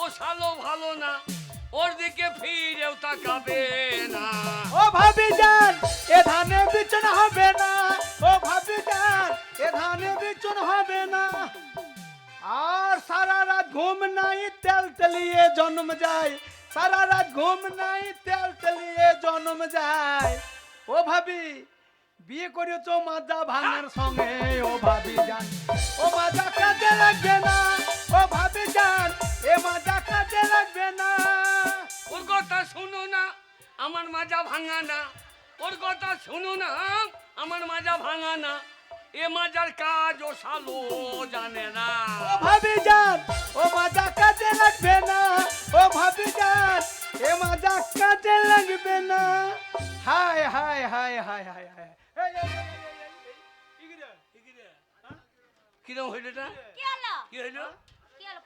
ও শালো ভালো না, ওর দিকে ফিরেও তাকাবে না। ও ভাবি যান, এ ধানে বিচন হবে না। ও ভাবি যান, এ ধানে বিচন হবে না। আর সারা রাত ঘুম নাই, তেল তেলিয়ে জন্ম যায়। সারা রাত ঘুম নাই, তেল তেলিয়ে জন্ম যায়। ও ভাবি, বিয়ে করেছ মাজা ভাঙার সঙ্গে। ও ভাবি যান, ও মাজা কাজে লাগবে না। ও ভাবি যান এ মাজা কাজে লাগবে না ওর কথা শুনো না আমার মাজা ভাঙা না ওর কথা শুনো না আমার মাজা ভাঙা না এ মাজার কাজ ও শালো জানে না ও ভাবি যান ও মাজা কাজে লাগবে না ও ভাবি যান এ মাজা কাজে লাগবে না হায় হায় হায় হায় হায় হায় কিরম হইল এটা কি হইল কি হইল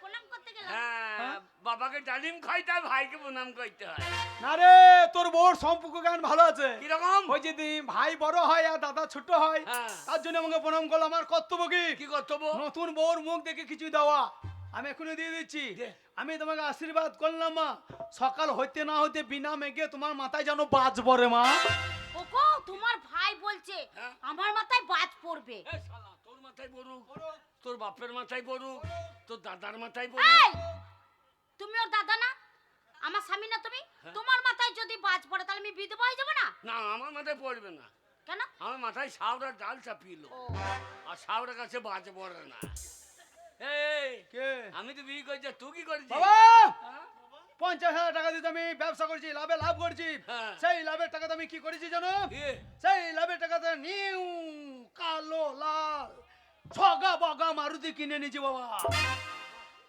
প্রণাম হ্যাঁ বাবাকে ডালিম খাইতে হয় ভাইকে প্রণাম করতে হয়। না রে তোর বউর সম্পর্ক গান ভালো আছে? কীরকম? ওই যদি ভাই বড় হয় আর দাদা ছোট হয় হ্যাঁ। তার জন্য আমাকে প্রণাম করল। আমার কর্তব্য কি? কি কর্তব্য? নতুন বউর মুখ দেখে কিছু দেওয়া। আমি এখনই দিয়ে দিচ্ছি। আমি তোমাকে আশীর্বাদ করলাম মা। সকাল হইতে না হইতে বিনা মেঘে তোমার মাথায় যেন বাজ পড়ে মা। ওগো তোমার ভাই বলছে হ্যাঁ? আমার মাথায় বাজ পড়বে। তোর মাথায় বড়ুক তোর বাপের মাথায় পড়ুক তোর দাদার মাথায় এই! বড়ুক তুমি ওর দাদা না? আমার স্বামী না তুমি? হ্যাঁ। তোমার মাথায় যদি বাজ পড়ে তাহলে আমি বিধবা হয়ে যাব না? না আমার মাথায় পড়বে না। কেন? আমার মাথায় সাউরার ডাল চাপিয়ে ও। আর সাউরের কাছে বাজ পড়ে না। এই কে? আমি তো বিয়ে করছি তুই কি করেছিস? বাবা! হ্যাঁ? পঞ্চাশ হাজার টাকা দিতে আমি ব্যবসা করছি লাভে লাভ করছি। হ্যাঁ। সেই লাভের টাকাতে আমি কি করেছি জানো? সেই লাভের টাকাতে নিউ কালো লাল। ছগা বগা মারুতি কিনে নিয়েছি বাবা।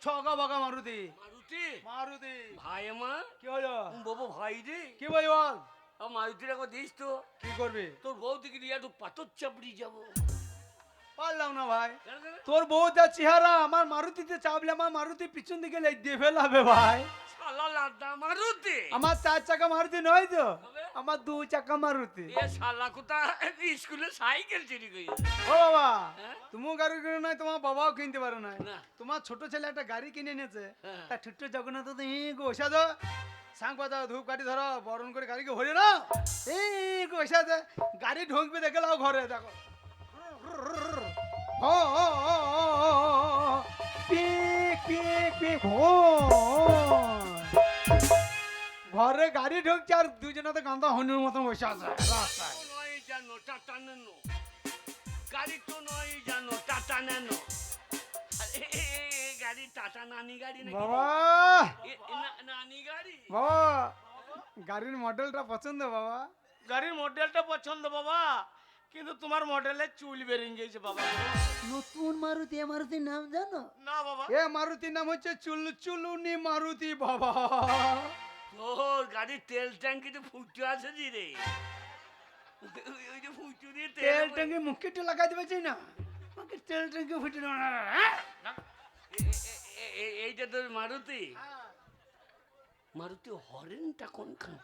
ছগা বগা মারুতি। মারুতি? মারুতি। ভাই আমার কি হলো? বাবু ভাই রে। কি বলি বল? মারুতির এখন দিস তো। কি করবি? তোর বউ দিকে নিয়ে একটু পাথর চাপড়ি যাব। পারলাম না ভাই? তোর বউ যা চেহারা আমার মারুতিতে চাপলে আমার মারুতি পিছন দিকে দিয়ে ফেলাবে ভাই। শালা লাদা মারুতি! আমার চার চাকা মারুতি নয় তো? আমার দু চাকা মারুতি এ শালা কোথা স্কুলে সাইকেল চুরি করি ও বাবা হ্যাঁ? তুমিও গাড়ি কিনে নাই তোমার বাবাও কিনতে পারো না। তোমার ছোট ছেলে একটা গাড়ি কিনে এনেছে হ্যাঁ। তা ছোট্ট জগন্নাথ তো ই গোসা দো সাং পাতা ধূপ কাটি ধরো বরণ করে গাড়িকে ভরে না এই গোসা দে গাড়ি ঢুকবে দেখে লাও ঘরে দেখো ও ও ও ও ও ও পিক পিক পিক ও ঘরে গাড়ি ঢুকছে আর দুজনে তো গান্ধা হনুর মতন বসে আছে। রাস্তায়। নয় জানো টাটা নেনো। গাড়ি তো নয় জানো টাটা নেনো। গাড়ি টাটা নানি গাড়ি নাকি? বাবা! নানি গাড়ি? বাবা! গাড়ির মডেলটা পছন্দ বাবা? গাড়ির মডেলটা পছন্দ বাবা। কিন্তু তোমার মডেলের চুল বেরিয়ে গেছে বাবা। নতুন মারুতি এ মারুতির নাম জানো? না বাবা। এ মারুতির নাম হচ্ছে চুল চুলুনি মারুতি বাবা। তোর গাড়ির তেল ট্যাঙ্কিতে ফুটতে আছে জি রে। ওই- যে ফুটু দিয়ে তেল ট্যাঙ্কি মুখে একটু লাগাই দেবে চাই না। আমাকে তেল ট্যাঙ্কি ফুটে এ- এইটা তোর মারুতি? মারুতি হরেনটা কোনখান?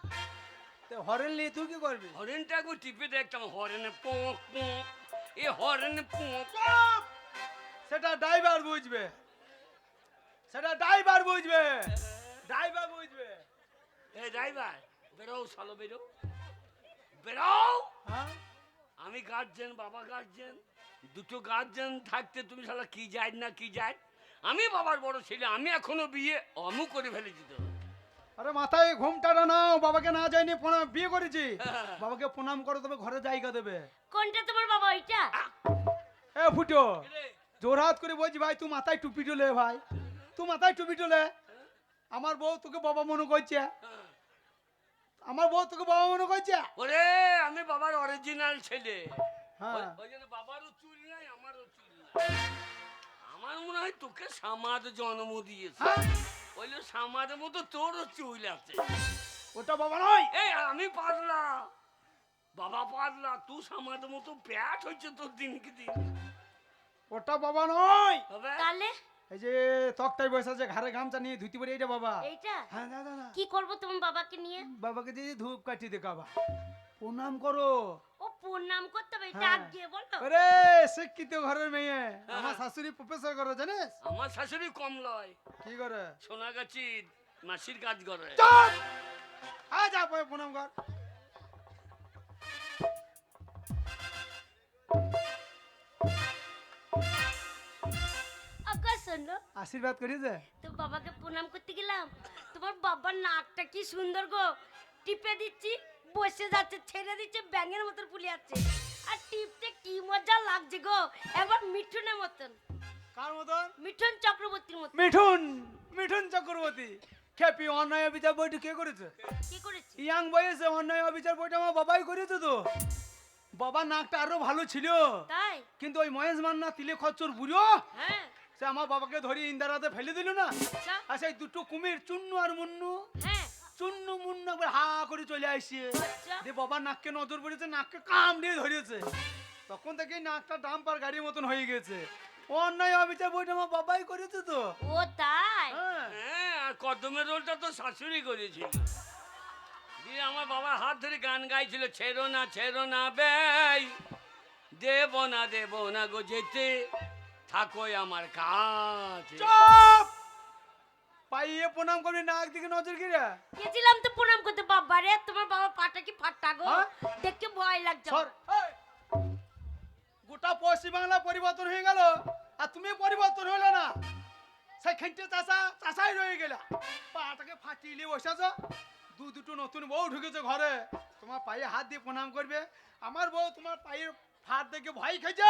হরেন নিয়ে তুই কি করবি? হরেনটা একবার টিপে দেখতাম হরেনে পোঁক পোঁক এ হরেনে পোঁক সেটা ড্রাইভার বুঝবে। সেটা ড্রাইভার বুঝবে। ড্রাইভার বুঝবে। এ ড্রাইভার বেরো সালো বেরো। বেরো! হ্যাঁ? আমি গার্জেন বাবা গার্জেন দুটো গার্জেন থাকতে তুমি শালা কি যায় না কি যায়? আমি বাবার বড় ছেলে আমি এখনও বিয়ে অমু করে ফেলেছি তো। আরে মাথায় ঘুমটাটা নাও বাবাকে না যায়নি প্রণাম বিয়ে করেছি। হ্যাঁ। বাবাকে প্রণাম করে তবে ঘরে জায়গা দেবে। কোনটা তোমার বাবা ওইটা? এ ফুটো জোরহাত করে বলছি ভাই তুই মাথায় টুপি টুলে ভাই। তুই মাথায় টুপি টুলে আমার বউ তোকে বাবা মনে করছে। আমার বউ তোকে বাবা মনে করছে? ওরে আমি বাবার অরিজিনাল ছেলে। হ্যাঁ। ওই- ওই জন্য বাবারও চুল নাই আমারও চুল নাই। আমার মনে হয় তোকে সামাদ জন্ম দিয়েছে। হ্যাঁ? বলল সামাদের মতো তোরও চুল আছে। ওটা বাবা নয়। এই আমি পারলা। বাবা পারলা তুই সামাদের মতো প্যাট হচ্ছে তোর দিনকে দিন। ওটা বাবা নয়। হবে? তাহলে? এই যে তক্তায় বসে আছে ঘাড়ে গামছা নিয়ে ধুতি পরে এইটা বাবা। এইটা? হ্যাঁ দাদা না কি করব তোমার বাবাকে নিয়ে? বাবাকে দিয়ে ধূপ কাটি দেখাবা প্রণাম করো। ও প্রণাম করতে হবে হ্যাঁ। ডাক দিয়ে বলো। আরে শিক্ষিত ঘরের মেয়ে। আমার শাশুড়ি প্রফেসর করে জানিস? আমার শাশুড়ি কম লয়। কি করে? সোনাগাছি মাসির কাজ করে। চল আ যা প্রণাম কর। আশীর্বাদ করিছে তো বাবাকে প্রণাম করতে গেলাম। তোমার বাবার নাকটা কি সুন্দর গো। টিপে দিচ্ছি বসে যাচ্ছে ছেড়ে দিচ্ছে ব্যাঙের মতন ফুলে যাচ্ছে। আর টিপতে কি মজা লাগছে গো। একবার মিঠুনের মতন। কার মতন? মিঠুন চক্রবর্তীর মতন। মিঠুন মিঠুন চক্রবর্তী। খেপি অন্যায় অবিচার বইটা কে করেছে? কি করেছে? ইয়াং বয়সে অন্যায় অবিচার বইটা আমার বাবাই করেছে তো। বাবার নাকটা আরও ভালো ছিল। তাই? কিন্তু ওই মহেশ মান্না তিলে খচ্চর বুড়ো। হ্যাঁ। সে আমার বাবাকে ধরে ইন্দারাতে ফেলে দিল না? আচ্ছা। আর সেই দুটো কুমির চুন্নু আর মুন্নু। হ্যাঁ। চুন্নু মুন্নু একবার হা করে চলে আসছে। যে দিয়ে বাবার নাককে নজর পড়েছে নাককে কাম দিয়ে ধরেছে। তখন থেকে নাকটা ডাম্পার গাড়ির মতন হয়ে গেছে। অন্যায় অবিচার বইটা আমার বাবাই করেছে তো। ও তাই? হ্যাঁ। হ্যাঁ আর কদমের রোলটা তো শাশুড়ি করেছিল। দিয়ে আমার বাবা হাত ধরে গান গাইছিল ছেড়ো না ছেড়ো না বেই দেব না দেব না গো যেতে। থাকোই আমার কাছে। চুপ! পাইয়ে প্রণাম করবি নাক দিকে নজর গিরা। গেছিলাম তো প্রণাম করতে বাবা রে তোমার বাবা পাটা কি ফাটা গো? হ্যাঁ? দেখে ভয় লাগছে। গোটা পশ্চিম বাংলা পরিবর্তন হয়ে গেল আর তুমি পরিবর্তন হলে না সেই খেটে চাষা চাষাই রয়ে গেল। পাটাকে ফাটিয়ে নিয়ে বসেছ দু দুটো নতুন বউ ঢুকেছে ঘরে। তোমার পায়ে হাত দিয়ে প্রণাম করবে। আমার বউ তোমার পায়ের ফাট দেখে ভয় খেয়েছে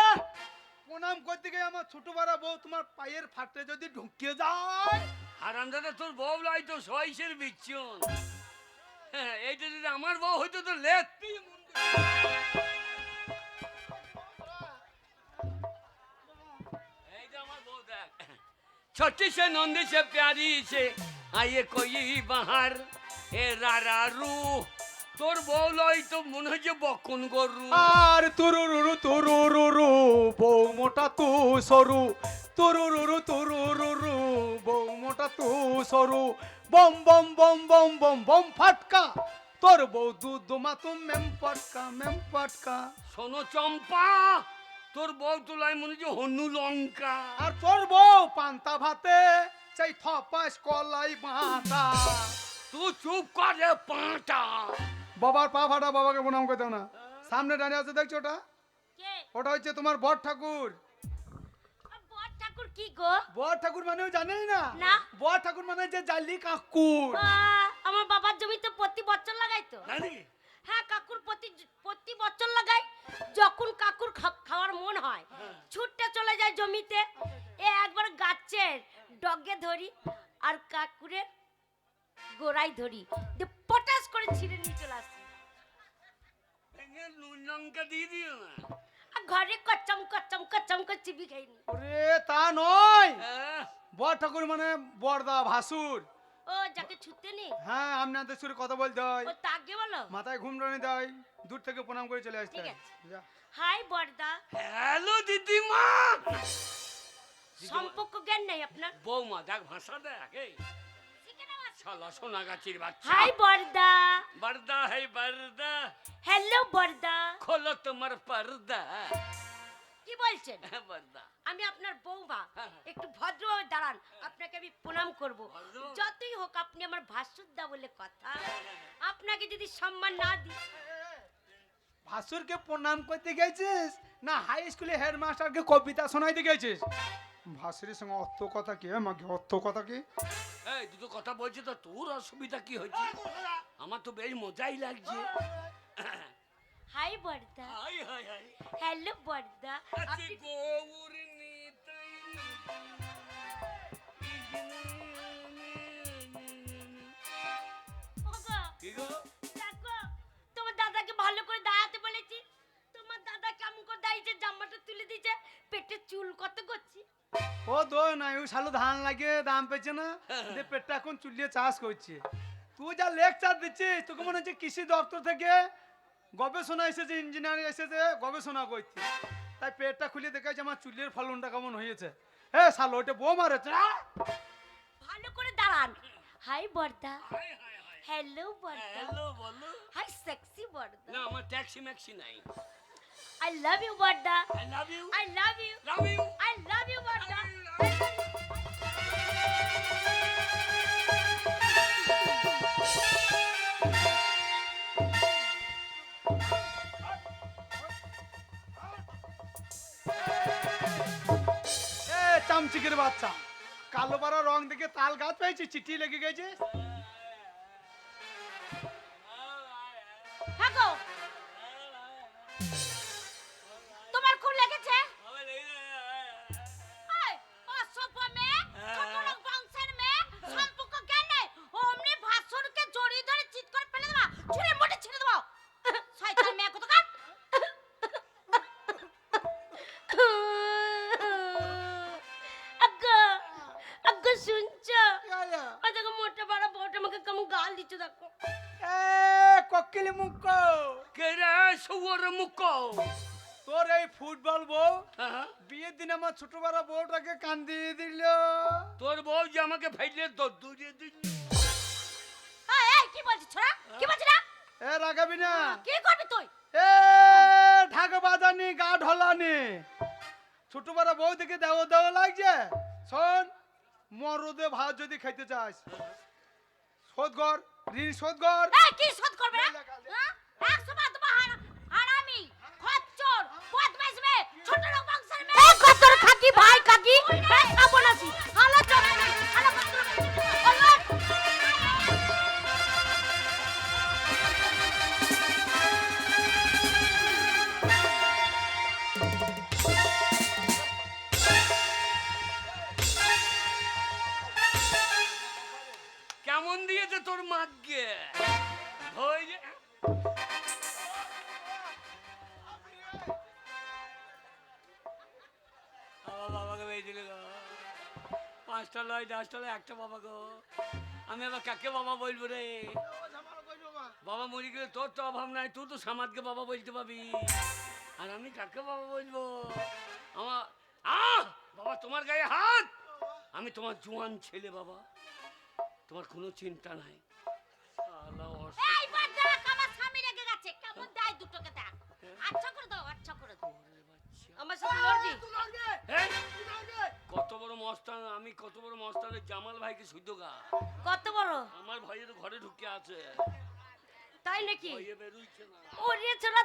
প্রণাম করতে গিয়ে আমার ছোট বড় বউ তোমার পায়ের ফাটে যদি ঢুকিয়ে যায় হারাম দাদা তোর বউ লাই তো সইসের বিচ্ছন হ্যাঁ এইটা যদি আমার বউ হইতো তো লেখতি এই যে আমার বউ দেখ छोटी से नंदी से प्यारी से आइए कोई बाहर এ রারারু তোর বউ লই তো মনে হচ্ছে বকুন গরু। আর তুরুরু তুরুরু বউ মোটা তু সরু। তুরুরু তুরুরু বউ মোটা তু সরু। বম বম বম বম বম বম ফাটকা। তোর বউ দু দুমা তুম মেম পটকা মেম পটকা। শোনো চম্পা তোর বউ তোলাই মনে হচ্ছে হনু লঙ্কা। আর তোর বউ পান্তা ভাতে সেই থপাস কলাই বাঁধা। তুই চুপ করে পাঁটা। বাবার পা ফাটা বাবাকে প্রণাম করতে না। সামনে দাঁড়িয়ে আছে দেখছ ওটা? কে? ওটা হচ্ছে তোমার বট ঠাকুর। ঠাকুর কি গো? বট ঠাকুর মানে জানেই না? না। বট ঠাকুর মানে যে জালি কাকুর। আমার বাবার জমিতে প্রতি বছর হ্যাঁ কাকুর প্রতি প্রতি বছর লাগাই যখন কাকুর খাওয়ার মন হয়। ছুটতে চলে যায় জমিতে এ একবার গাছের ডগে ধরি আর কাকুরের গোড়াই ধরি। দিয়ে পটাশ করে ছিঁড়ে নিয়ে চলে আসি। নুন লঙ্কা দিয়ে দিও না। ঘরে কচ্চম করে চিবি খাইনি ওরে তা নয়। বড় ঠাকুর মানে বড়দা ভাসুর। ও যাকে ছুটতে নি? হ্যাঁ আপনাদের সুরে কথা বলতে হয়। ও তাকে বলো। মাথায় ঘুম রানি দেয়। দূর থেকে প্রণাম করে চলে আসতে ঠিক হয়। আছে। যা। হাই বর্দা হ্যালো দিদিমা। সম্পর্ক জ্ঞান নাই আপনার? বৌমা দেখ ভাষা দেখ এই শালা সোনা গাছির বাচ্চা। হাই বর্দা। বর্দা হে বর্দা। হ্যালো বর্দা। খোলো তোমার পর্দা। কি বলছেন? হ্যাঁ, বর্দা। আমি আপনার বৌমা। হ্যাঁ, হ্যাঁ। একটু ভদ্রভাবে দাঁড়ান আপনাকে আমি প্রণাম করব? যতই হোক আপনি আমার ভাসুরদা বলে কথা। আপনাকে যদি সম্মান না দিই। ভাসুরকে প্রণাম করতে গেছিস? না হাই স্কুলে হেডমাস্টারকে কবিতা শোনাইতে গেছিস? ভাসুরের সঙ্গে অর্থ কথা কি? আমাকে অর্থ কথা কি? এই দুটো কথা বলছি তো তোর অসুবিধা কি হয়েছে আমার তো বেশ মজাই লাগছে। হাই বর্দা। Hi hi hi. হ্যালো বর্দা আপনি গৌর নিতাই কি গো? তোমার দাদাকে ভালো করে দাঁড়াতে বলেছি তোমার দাদা কেমন করে দাঁড়িয়েছে জামাটা তুলে দিয়েছে পেটে চুল কত করছি? ও দো না ও শালো ধান লাগিয়ে দাম পেয়েছে না যে পেটটা এখন চুলিয়ে চাষ করছে। তুই যা লেকচার দিচ্ছিস তোকে মনে হচ্ছে কৃষি দপ্তর থেকে গবেষণা এসেছে ইঞ্জিনিয়ার এসেছে গবেষণা করছে। তাই পেটটা খুলে দেখাচ্ছে আমার চুলের ফলনটা কেমন হয়েছে। এ শালো ওটা বউ মারেছে ভালো করে দাঁড়ান। হাই বর্দা। Hi hi hi. হ্যালো বর্দা। হ্যালো বলো। হাই সেক্সি বর্দা। না আমার ট্যাক্সি ম্যাক্সি নাই। I love you Borda I love you I love you love you I love you বর্দা এ চামচিকের বাচ্চা কালো পাড়া রং দেখে তাল গাছ পেয়েছি চিঠি লেগে গেছে হ্যাঁ দিচ্ছে দেখো। এ কক্কিলি কে রে তোর এই ফুটবল বউ হ্যাঁ? বিয়ের দিন আমার ছোট বড় বউটাকে কান্দিয়ে দিল তোর বউ যে আমাকে ফেলে দৌড়িয়ে দিল এই, এই, কি বলছিস ছোড়া? কি বলছিস না? এ রাগাবি না কি করবি তুই? এ ঢাকা বাজানি গা ঢলানি ছোট বড় বউ দেখে দেও দেও লাগছে শোন মরদে ভাত যদি খাইতে চাস শোধ কর ঋণ শোধ কর এই, কি শোধ করবে হ্যাঁ? একশো বার দেবো হারা- হারামি, খচ্চর, বদমাইশ মেয়ে, ছোট লোক বংশের মেয়ে। খচ্চর খাকি ভাই পাঁচটা লয় দশটা লয় একটা বাবা গো। আমি আবার কাকে বাবা বলব রে? বাবা মরে গেলে তোর তো অভাব নাই তুই তো সামাদকে বাবা বলতে পাবি আর আমি কাকে বাবা বলব? আমার আহ! বাবা তোমার গায়ে হাত! আমি তোমার জোয়ান ছেলে বাবা। তোমার কোনো চিন্তা নাই। এই আমার স্বামী রেগে গেছে। কেমন দেয় দুটোকে দেখ। আচ্ছা করে দাও, আচ্ছা করে দাও। আমার সাথে লড়বি? মস্তান আমি কত বড় মস্তানের জামাল ভাইকে শুদ্ধ গা। কত বড়? আমার ভাইয়ের ঘরে ঢুকে আছে। তাই নাকি? বেরোইছে না। ওরে ছোড়া